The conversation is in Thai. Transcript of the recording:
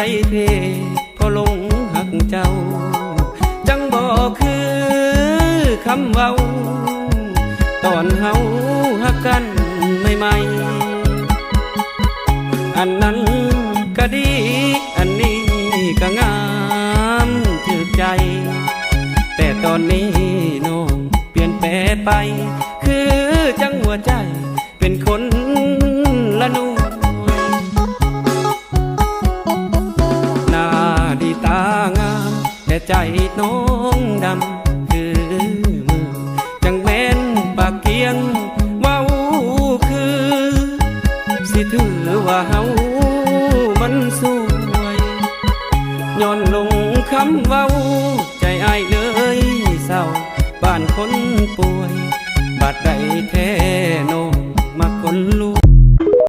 ใจเทพอหลงหักเจ้า จังบอกคือคำเว้า ตอนเฮาหักกันใหม่ๆอันนั้นก็ดี อันนี้ก็งามถึกใจ แต่ตอนนี้น้องเปลี่ยนแปลไป คือจังหัวใจเป็นคนละน่ ใจน้องดำคือมือ จังแม่นปากเกียงเว้าคือ สิถือว่าเฮามันสวยย้อนลงคำเว้า ใจอายเลยเศร้าบ้านคนป่วยบาดใดแท้